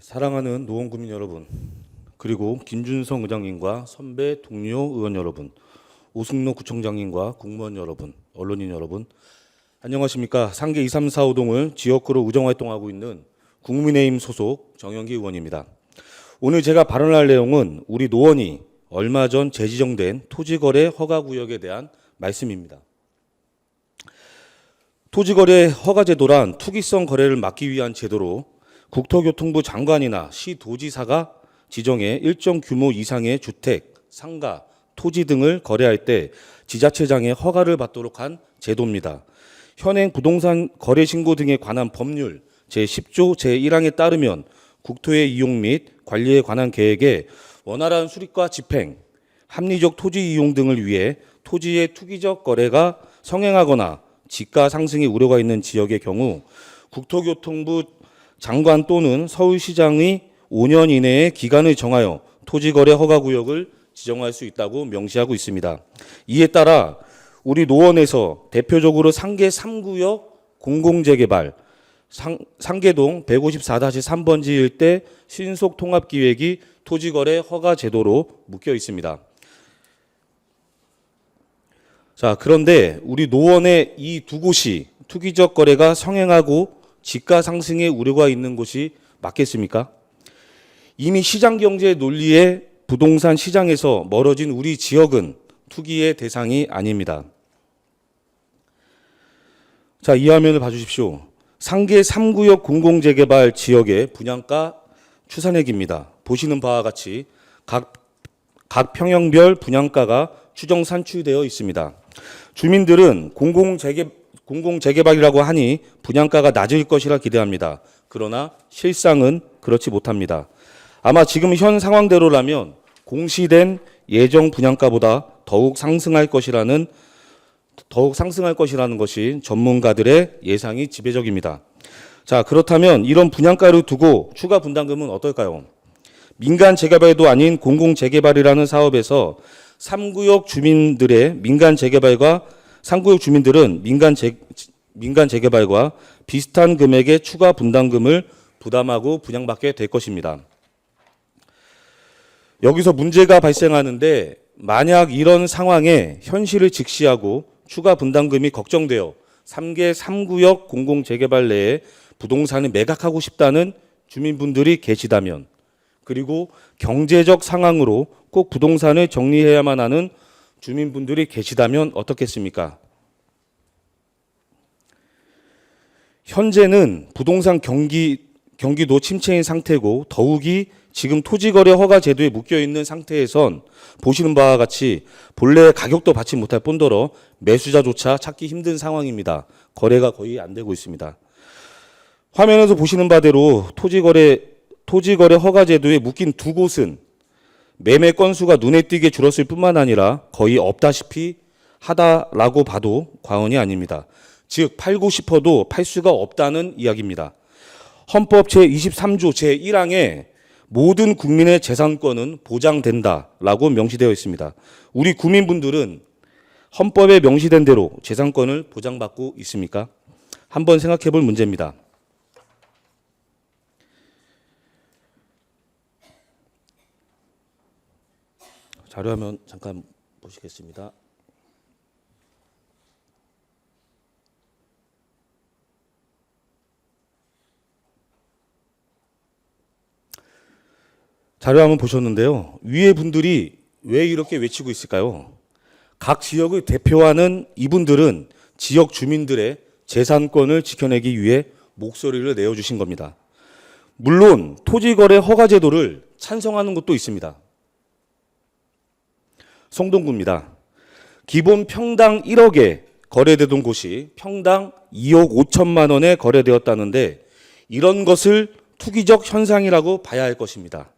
사랑하는 노원구민 여러분, 그리고 김준성 의장님과 선배 동료 의원 여러분, 오승로 구청장님과 공무원 여러분, 언론인 여러분, 안녕하십니까. 상계 2345동을 지역구로 의정활동하고 있는 국민의힘 소속 정영기 의원입니다. 오늘 제가 발언할 내용은 우리 노원이 얼마 전 재지정된 토지거래 허가구역에 대한 말씀입니다. 토지거래 허가제도란 투기성 거래를 막기 위한 제도로 국토교통부 장관이나 시 도지사가 지정해 일정 규모 이상의 주택, 상가, 토지 등을 거래할 때 지자체장의 허가를 받도록 한 제도입니다. 현행 부동산 거래 신고 등에 관한 법률 제10조 제1항에 따르면 국토의 이용 및 관리에 관한 계획에 원활한 수립과 집행, 합리적 토지 이용 등을 위해 토지의 투기적 거래가 성행하거나 지가 상승의 우려가 있는 지역의 경우 국토교통부 장관 또는 서울시장이 5년 이내에 기간을 정하여 토지거래 허가 구역을 지정할 수 있다고 명시하고 있습니다. 이에 따라 우리 노원에서 대표적으로 상계 3구역 공공재개발, 상, 상계동 154-3번지 일대 신속 통합 기획이 토지거래 허가 제도로 묶여 있습니다. 자, 그런데 우리 노원의 이 두 곳이 투기적 거래가 성행하고 지가 상승의 우려가 있는 곳이 맞겠습니까? 이미 시장 경제 논리의 부동산 시장에서 멀어진 우리 지역은 투기의 대상이 아닙니다. 자, 이 화면을 봐주십시오. 상계 3구역 공공재개발 지역의 분양가 추산액입니다. 보시는 바와 같이 각, 각 평형별 분양가가 추정 산출되어 있습니다. 주민들은 공공재개, 공공 재개발이라고 하니 분양가가 낮을 것이라 기대합니다. 그러나 실상은 그렇지 못합니다. 아마 지금 현 상황대로라면 공시된 예정 분양가보다 더욱 상승할 것이라는 더욱 상승할 것이라는 것이 전문가들의 예상이 지배적입니다. 자, 그렇다면 이런 분양가를 두고 추가 분담금은 어떨까요? 민간 재개발도 아닌 공공 재개발이라는 사업에서 3구역 주민들의 민간 재개발과 3구역 주민들은 민간 재, 민간 재개발과 비슷한 금액의 추가 분담금을 부담하고 분양받게 될 것입니다. 여기서 문제가 발생하는데 만약 이런 상황에 현실을 직시하고 추가 분담금이 걱정되어 3개 3구역 공공 재개발 내에 부동산을 매각하고 싶다는 주민분들이 계시다면 그리고 경제적 상황으로 꼭 부동산을 정리해야만 하는 주민분들이 계시다면 어떻겠습니까? 현재는 부동산 경기 경기도 침체인 상태고 더욱이 지금 토지거래 허가 제도에 묶여 있는 상태에선 보시는 바와 같이 본래 가격도 받지 못할 뿐더러 매수자조차 찾기 힘든 상황입니다. 거래가 거의 안 되고 있습니다. 화면에서 보시는 바대로 토지거래 토지거래 허가 제도에 묶인 두 곳은 매매 건수가 눈에 띄게 줄었을 뿐만 아니라 거의 없다시피 하다라고 봐도 과언이 아닙니다. 즉 팔고 싶어도 팔 수가 없다는 이야기입니다. 헌법 제23조 제1항에 모든 국민의 재산권은 보장된다라고 명시되어 있습니다. 우리 국민분들은 헌법에 명시된 대로 재산권을 보장받고 있습니까? 한번 생각해 볼 문제입니다. 자료화면 잠깐 보시겠습니다. 자료화면 보셨는데요. 위에 분들이 왜 이렇게 외치고 있을까요? 각 지역을 대표하는 이분들은 지역 주민들의 재산권을 지켜내기 위해 목소리를 내어주신 겁니다. 물론 토지거래 허가제도를 찬성하는 곳도 있습니다. 송동구입니다. 기본 평당 1억에 거래되던 곳이 평당 2억 5천만 원에 거래되었다는데 이런 것을 투기적 현상이라고 봐야 할 것입니다.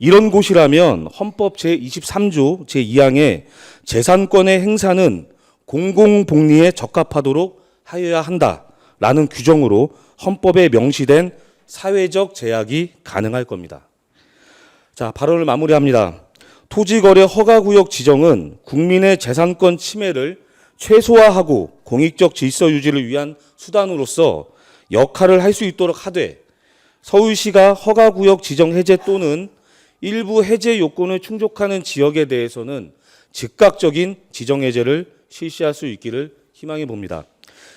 이런 곳이라면 헌법 제23조 제2항에 재산권의 행사는 공공복리에 적합하도록 하여야 한다라는 규정으로 헌법에 명시된 사회적 제약이 가능할 겁니다. 자, 발언을 마무리합니다. 토지거래 허가구역 지정은 국민의 재산권 침해를 최소화하고 공익적 질서 유지를 위한 수단으로서 역할을 할 수 있도록 하되 서울시가 허가구역 지정 해제 또는 일부 해제 요건을 충족하는 지역에 대해서는 즉각적인 지정 해제를 실시할 수 있기를 희망해 봅니다.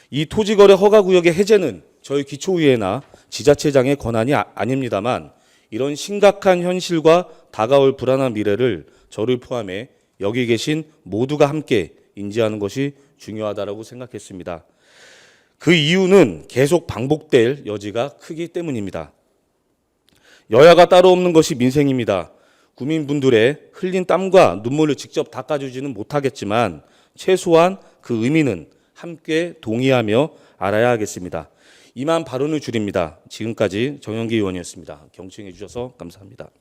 이 토지거래 허가구역의 해제는 저희 기초의회나 지자체장의 권한이 아, 아닙니다만 이런 심각한 현실과 다가올 불안한 미래를 저를 포함해 여기 계신 모두가 함께 인지하는 것이 중요하다고 생각했습니다. 그 이유는 계속 반복될 여지가 크기 때문입니다. 여야가 따로 없는 것이 민생입니다. 국민분들의 흘린 땀과 눈물을 직접 닦아주지는 못하겠지만 최소한 그 의미는 함께 동의하며 알아야 하겠습니다. 이만 발언을 줄입니다. 지금까지 정영기 의원이었습니다. 경청해 주셔서 감사합니다.